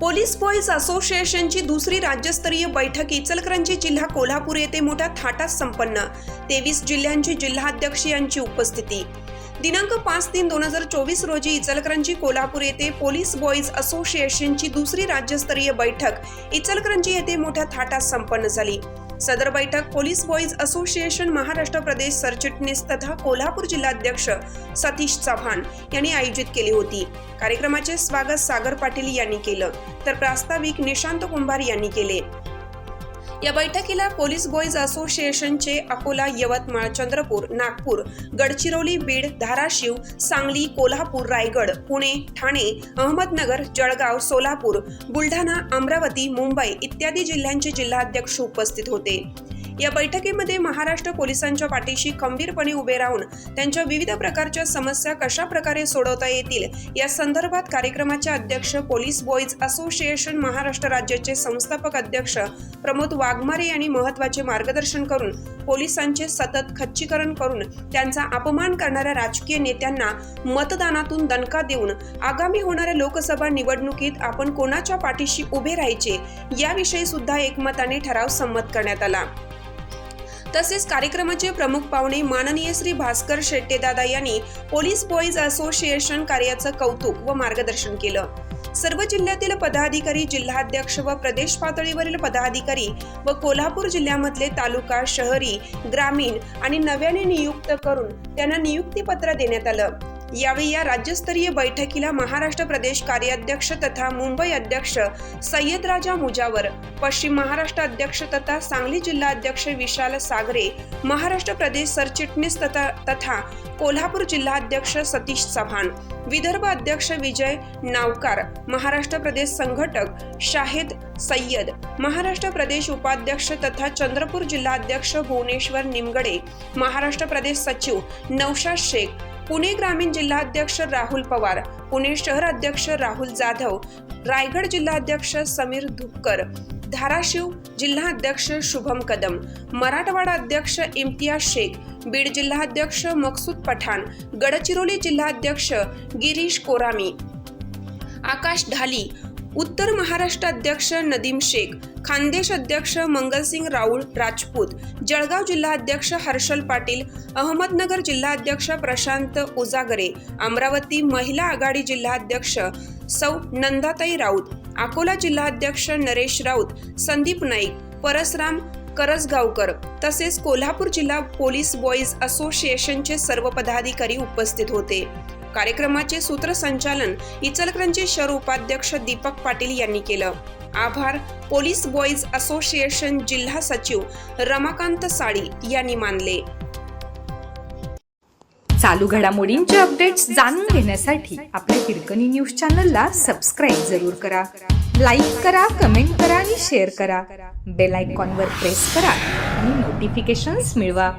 Police boys असोसिएशनची दुसरी राज्यस्तरीय बैठक इचलकरंजी जिल्हा कोल्हापूर येथे मोठ्या थाटात संपन्न. तेवीस जिल्ह्यांचे जिल्हाध्यक्ष यांची उपस्थिती. दिनांक पाच तीन दोन हजार चोवीस रोजी इचलकरंजी कोल्हापूर येथे पोलीस बॉईज असोसिएशनची दुसरी राज्यस्तरीय बैठक. इचलकरंजी येथे मोठ्या थाटात संपन्न झाली. सदर बैठक पोलीस बॉईज असोसिएशन महाराष्ट्र प्रदेश सरचिटणीस तथा कोल्हापूर जिल्हाध्यक्ष सतीश चव्हाण यांनी आयोजित केली होती. कार्यक्रमाचे स्वागत सागर पाटील यांनी केलं तर प्रास्ताविक निशांत कुंभार यांनी केले. या बैठकीला पोलीस बॉईज असोसिएशनचे अकोला यवतमाळ चंद्रपूर नागपूर गडचिरोली बीड धाराशिव सांगली कोल्हापूर रायगड पुणे ठाणे अहमदनगर जळगाव सोलापूर बुलढाणा अमरावती मुंबई इत्यादी जिल्ह्यांचे जिल्हाध्यक्ष उपस्थित होते. या बैठकीमध्ये महाराष्ट्र पोलिसांच्या पाठीशी खंबीरपणे उभे राहून त्यांच्या विविध प्रकारच्या समस्या कशा प्रकारे सोडवता येतील या संदर्भात कार्यक्रमाचे अध्यक्ष पोलीस बॉईज असोसिएशन महाराष्ट्र राज्याचे संस्थापक अध्यक्ष प्रमोद वाघमारे यांनी महत्त्वाचे मार्गदर्शन करून पोलिसांचे सतत खच्चीकरण करून त्यांचा अपमान करणाऱ्या राजकीय नेत्यांना मतदानातून दणका देऊन आगामी होणाऱ्या लोकसभा निवडणुकीत आपण कोणाच्या पाठीशी उभे राहायचे याविषयी सुद्धा एकमताने ठराव संमत करण्यात आला. तसेच कार्यक्रमाचे प्रमुख पाहुणे माननीय श्री भास्कर शेट्टेदादा यांनी पोलीस बॉईज असोसिएशन कार्याचं कौतुक व मार्गदर्शन केलं. सर्व जिल्ह्यातील पदाधिकारी जिल्हाध्यक्ष व प्रदेश पातळीवरील पदाधिकारी व कोल्हापूर जिल्ह्यामधले तालुका शहरी ग्रामीण आणि नव्याने नियुक्त करून त्यांना नियुक्तीपत्र देण्यात आलं. यावेळी या राज्यस्तरीय बैठकीला महाराष्ट्र प्रदेश कार्याध्यक्ष तथा मुंबई अध्यक्ष सय्यदराजा मुजावर पश्चिम महाराष्ट्र अध्यक्ष तथा सांगली जिल्हा अध्यक्ष विशाल सागरे महाराष्ट्र प्रदेश सरचिटणीस तथा तथा कोल्हापूर जिल्हाध्यक्ष सतीश चव्हाण विदर्भ अध्यक्ष विजय नावकार महाराष्ट्र प्रदेश संघटक शाहिद सय्यद महाराष्ट्र प्रदेश उपाध्यक्ष तथा चंद्रपूर जिल्हाध्यक्ष भुवनेश्वर निमगडे महाराष्ट्र प्रदेश सचिव नौशाद शेख पुणे ग्रामीण जिल्हाध्यक्ष राहुल पवार पुणे शहर अध्यक्ष राहुल जाधव रायगड जिल्हाध्यक्ष समीर धुपकर धाराशिव जिल्हाध्यक्ष शुभम कदम मराठवाडा अध्यक्ष इम्तियाज शेख बीड जिल्हाध्यक्ष मकसूद पठाण गडचिरोली जिल्हाध्यक्ष गिरीश कोरामी. आकाश ढाली उत्तर महाराष्ट्र अध्यक्ष नदीम शेख खानदेश अध्यक्ष मंगलसिंग राऊळ राजपूत जळगाव जिल्हाध्यक्ष हर्षल पाटील अहमदनगर जिल्हाध्यक्ष प्रशांत उजागरे अमरावती महिला आघाडी जिल्हाध्यक्ष सौ नंदाताई राऊत अकोला जिल्हाध्यक्ष नरेश राऊत संदीप नाईक परसराम करसगावकर तसेच कोल्हापूर जिल्हा पोलीस बॉईज असोसिएशनचे सर्व पदाधिकारी उपस्थित होते. कार्यक्रमाचे सूत्रसंचालन इचलकरंजी शहर उपाध्यक्ष दीपक पाटील यांनी केलं. आभार. पोलीस बॉईज असोसिएशन जिल्हा सचिव रमाकांत साळी यांनी मानले. चालू घडामोडींचे अपडेट्स जाणून घेण्यासाठी आपल्या हिरकणी न्यूज चॅनलला सबस्क्राईब जरूर करा. लाईक करा कमेंट करा आणि शेअर करा. बेल आयकॉनवर प्रेस करा आणि नोटिफिकेशन्स मिळवा.